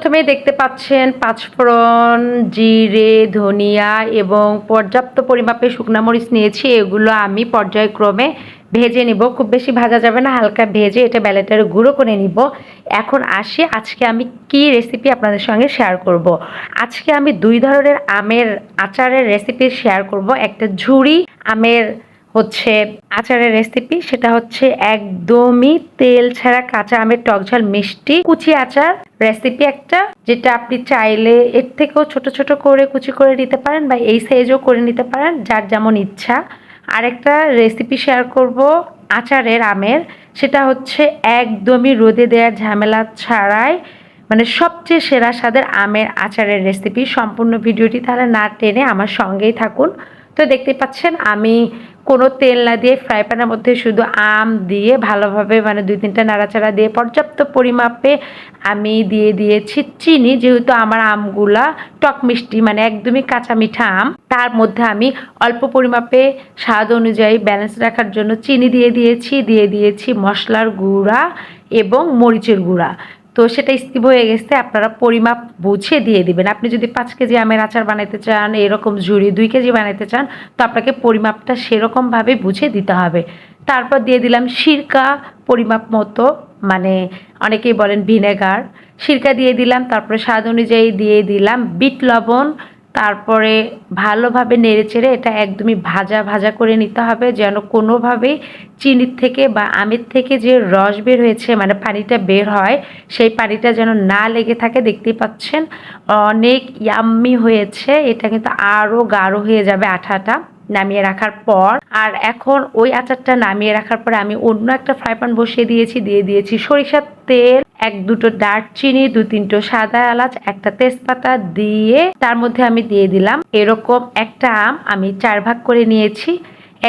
প্রথমেই দেখতে পাচ্ছেন পাঁচফোড়ন, জিরে, ধনিয়া এবং পর্যাপ্ত পরিমাপে শুকনা মরিচ নিয়েছি। এগুলো আমি পর্যায়ক্রমে ভেজে নিব। খুব বেশি ভাজা যাবে না, হালকা ভেজে এটা ব্যালেটারে গুঁড়ো করে নিব। এখন আসি, আজকে আমি কি রেসিপি আপনাদের সঙ্গে শেয়ার করব। আজকে আমি দুই ধরনের আমের আচারের রেসিপি শেয়ার করব। একটা ঝুড়ি আমের হচ্ছে আচারের রেসিপি সেটা হচ্ছে একদমই তেল ছাড়া কাঁচা আমের টকঝাল মিষ্টি কুচি আচার রেসিপি একটা, যেটা আপনি চাইলে এর থেকেও ছোট ছোট করে কুচি করে নিতে পারেন বা এই সাইজও করে নিতে পারেন, যার যেমন ইচ্ছা। আরেকটা রেসিপি শেয়ার করব, আচারের আমের, সেটা হচ্ছে একদমই রোদে দেওয়ার ঝামেলা ছাড়াই মানে সবচেয়ে সেরা স্বাদের আমের আচারের রেসিপি সম্পূর্ণ ভিডিওটি তাহলে না টেনে আমার সঙ্গেই থাকুন। তো দেখতে পাচ্ছেন, আমি কোনো তেল না দিয়ে ফ্রাই প্যানের মধ্যে শুধু আম দিয়ে ভালোভাবে মানে দুই তিনটা নাড়াচাড়া দিয়ে পর্যাপ্ত পরিমাপে আমি দিয়ে দিয়েছি চিনি, যেহেতু আমার আমগুলা টক মিষ্টি মানে একদমই কাঁচা মিঠা আম, তার মধ্যে আমি অল্প পরিমাপে স্বাদ অনুযায়ী ব্যালেন্স রাখার জন্য চিনি দিয়ে দিয়েছি দিয়ে দিয়েছি মশলার গুঁড়া এবং মরিচের গুঁড়া। তো সেটা স্কিপ হয়ে গেছে, আপনারা পরিমাপ বুঝে দিয়ে দিবেন। আপনি যদি পাঁচ কেজি আমের আচার বানাতে চান, এরকম ঝুড়ি দুই কেজি বানাতে চান, তো আপনাকে পরিমাপটা সেরকমভাবে বুঝে দিতে হবে। তারপর দিয়ে দিলাম সিরকা পরিমাপ মতো মানে অনেকেই বলেন ভিনেগার। সিরকা দিয়ে দিলাম, তারপরে স্বাদ অনুযায়ী দিয়ে দিলাম বিট লবণ তারপরে ভালোভাবে নেড়েচেড়ে এটা একদমই ভাজা ভাজা করে নিতে হবে, যেন কোনোভাবেই চিনির থেকে বা আমের থেকে যে রস বের হয়েছে মানে পানিটা বের হয়, সেই পানিটা যেন না লেগে থাকে। দেখতেই পাচ্ছেন, অনেক ইয়াম্মি হয়েছে, এটা কিন্তু আরও গাঢ় হয়ে যাবে আঠাটা নামিয়ে রাখার পর। আর এখন ওই আচারটা নামিয়ে রাখার পরে আমি অন্য একটা ফ্রাই প্যান বসিয়ে দিয়েছি, দিয়ে দিয়েছি সরিষার তেল। এক দুটো দারচিনি দু তিনটো সাদা এলাচ, একটা তেজপাতা দিয়ে তার মধ্যে আমি দিয়ে দিলাম। এরকম একটা আম আমি চার ভাগ করে নিয়েছি।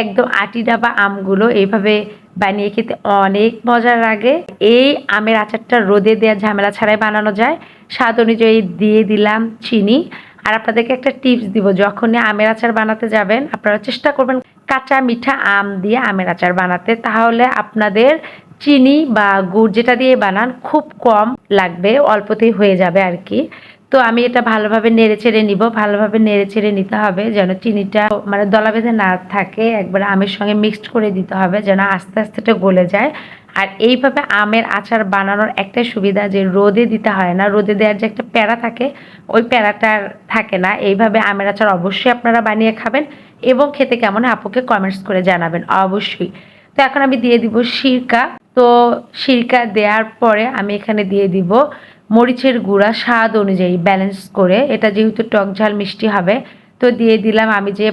একদম আটি ডাবা আমগুলো এইভাবে বানিয়ে খেতে অনেক মজার লাগে। এই আমের আচারটা রোদে দেওয়া ঝামেলা ছাড়াই বানানো যায়। স্বাদ অনুযায়ী দিয়ে দিলাম চিনি। আর আপনাদেরকে একটা টিপস দিব, যখনই আমের আচার বানাতে যাবেন, আপনারা চেষ্টা করবেন কাঁচা মিঠা আম দিয়ে আমের আচার বানাতে। তাহলে আপনাদের চিনি বা গুড় যেটা দিয়ে বানান খুব কম লাগবে, অল্পতেই হয়ে যাবে আর কি। তো আমি এটা ভালোভাবে নেড়ে চেড়ে নিব, ভালোভাবে নেড়ে চেড়ে নিতে হবে যেন চিনিটা মানে দলা বেঁধে না থাকে, একবার আমের সঙ্গে মিক্সড করে দিতে হবে যেন আস্তে আস্তে এটা গলে যায়। আর এইভাবে আমের আচার বানানোর একটাই সুবিধা যে রোদে দিতে হয় না, রোদে দেওয়ার যে একটা প্যারা থাকে, ওই প্যারাটার থাকে না। এইভাবে আমের আচার অবশ্যই আপনারা বানিয়ে খাবেন এবং খেতে কেমন আপুকে কমেন্টস করে জানাবেন অবশ্যই। তো এখন আমি দিয়ে দিব সিরকা। তো সিরকা দেওয়ার পরে আমি এখানে দিয়ে দিব মরিচের গুঁড়া স্বাদ অনুযায়ী ব্যালেন্স করে। এটা যেহেতু টক ঝাল মিষ্টি হবে, তো দিয়ে দিলাম আমি যে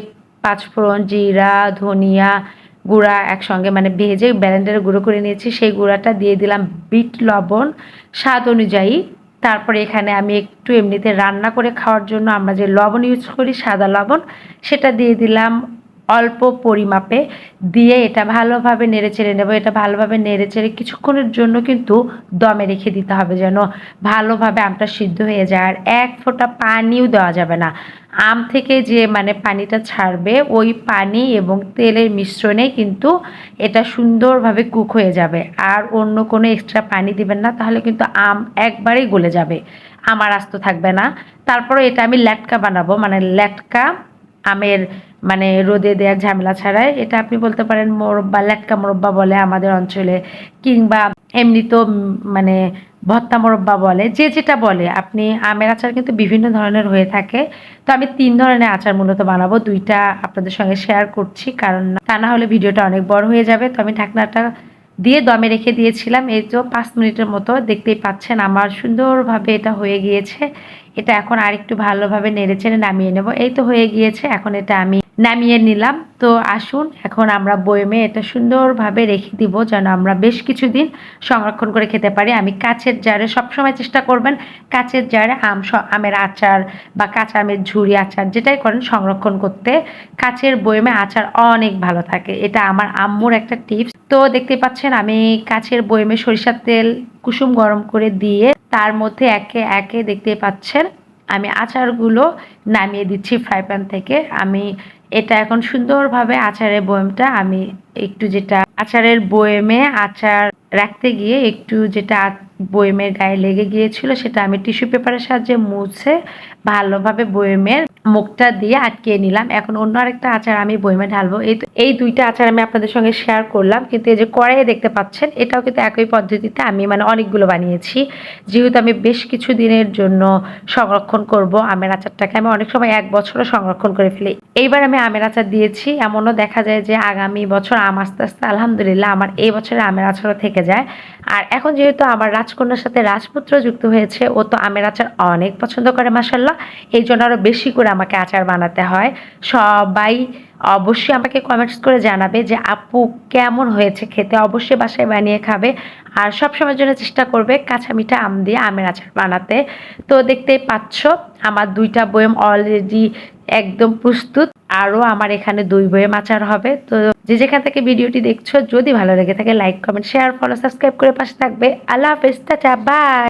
পাঁচফোড়ন জিরা, ধনিয়া গুঁড়া একসঙ্গে মানে ভেজে ব্যালেন্ডারে গুঁড়ো করে নিয়েছি, সেই গুঁড়াটা দিয়ে দিলাম বিট লবণ স্বাদ অনুযায়ী। তারপরে এখানে আমি একটু এমনিতে রান্না করে খাওয়ার জন্য আমরা যে লবণ ইউজ করি, সাদা লবণ, সেটা দিয়ে দিলাম অল্প পরিমাপে দিয়ে এটা ভালোভাবে নেড়ে চেড়ে নেব। এটা ভালোভাবে নেড়ে চেড়ে কিছুক্ষণের জন্য কিন্তু দমে রেখে দিতে হবে যেন ভালোভাবে আমটা সিদ্ধ হয়ে যায়। আর এক ফোঁটা পানিও দেওয়া যাবে না। আম থেকে যে মানে পানিটা ছাড়বে, ওই পানি এবং তেলের মিশ্রণে কিন্তু এটা সুন্দরভাবে কুক হয়ে যাবে। আর অন্য কোনো এক্সট্রা পানি দিবেন না, তাহলে কিন্তু আম একবারেই গলে যাবে। আমার আস্ত থাকবে না। তারপরে এটা আমি ল্যাটকা বানাবো। মানে ল্যাটকা আমের মানে রোদে দেওয়ার ঝামেলা ছাড়াই, এটা আপনি বলতে পারেন মোরব্বা, ল্যাটকা মোরব্বা বলে আমাদের অঞ্চলে, কিংবা এমনি তো মানে ভত্তা মোরব্বা বলে, যে যেটা বলে, আপনি আমের আচার কিন্তু বিভিন্ন ধরনের হয়ে থাকে। তো আমি তিন ধরনের আচার মূলত বানাবো, দুইটা আপনাদের সঙ্গে শেয়ার করছি, কারণ তা না হলে ভিডিওটা অনেক বড় হয়ে যাবে। তো আমি ঢাকনাটা দিয়ে দমে রেখে দিয়েছিলাম, এই তো পাঁচ মিনিটের মতো, দেখতেই পাচ্ছেন আমার সুন্দরভাবে এটা হয়ে গিয়েছে। এটা এখন আরেকটু ভালোভাবে নেড়ে চেড়ে নামিয়ে নেব। এই তো হয়ে গিয়েছে, এখন এটা আমি নামিয়ে নিলাম। তো আসুন, এখন আমরা বয়মে এটা সুন্দরভাবে রেখে দিব যেন আমরা বেশ কিছুদিন সংরক্ষণ করে খেতে পারি। আমি কাছের জারে সবসময় চেষ্টা করবেন কাছের জারে আম আমের আচার বা কাঁচা আমের ঝুড়ি আচার যেটাই করেন সংরক্ষণ করতে। কাছের বয়মে আচার অনেক ভালো থাকে। এটা আমার আম্মুর একটা টিপস। তো দেখতে পাচ্ছেন, আমি কাছের বয়মে সরিষার তেল কুসুম গরম করে দিয়ে তার মধ্যে একে একে দেখতে পাচ্ছেন। আমি আচারগুলো নামিয়ে দিচ্ছি ফ্রাই প্যান থেকে। আমি এটা এখন সুন্দরভাবে আচারের বয়মটা আমি একটু যেটা আচারের বয়মে আচার রাখতে গিয়ে একটু যেটা বয়মের গায়ে লেগে গিয়েছিল সেটা আমি টিস্যু পেপারের সাহায্যে মুছে ভালোভাবে বয়মের মুখটা দিয়ে আটকে নিলাম। এখন অন্য আরেকটা আচার আমি বইমে ঢালবো। এই এই দুইটা আচার আমি আপনাদের সঙ্গে শেয়ার করলাম। কিন্তু এই যে কড়াইয়ে দেখতে পাচ্ছেন, এটাও কিন্তু একই পদ্ধতিতে আমি মানে অনেকগুলো বানিয়েছি। যেহেতু আমি বেশ কিছু দিনের জন্য সংরক্ষণ করব আমের আচারটাকে, আমি অনেক সময় এক বছরও সংরক্ষণ করে ফেলি। এইবার আমি আমের আচার দিয়েছি। এমনও দেখা যায় যে আগামী বছর আম আস্তে আস্তে, আলহামদুলিল্লাহ, আমার এই বছরে আমের আচারও থেকে যায়। আর এখন যেহেতু আমার রাজকন্যার সাথে রাজপুত্র যুক্ত হয়েছে, ও তো আমের আচার অনেক পছন্দ করে মাসাল্লাহ এই জন্য আরও বেশি করে আমাকে আচার বানাতে হয়। সবাই অবশ্যই আমাকে কমেন্টস করে জানাবে যে, আপু, কেমন হয়েছে খেতে? অবশ্যই বাসায় বানিয়ে খাবে। আর সব সময়ের জন্য চেষ্টা করবে কাঁচা মিঠা আম দিয়ে আমের আচার বানাতে। তো দেখতেই পাচ্ছ, আমার দুইটা বয়ম অলরেডি একদম প্রস্তুত। আরও আমার এখানে দুই বইয়ে মাচার হবে। তো যে যেখান থেকে ভিডিওটি দেখছ, যদি ভালো লেগে থাকে like comment share follow subscribe করে পাশে থাকবে। আল্লাহ হাফেজ, টাটা বাই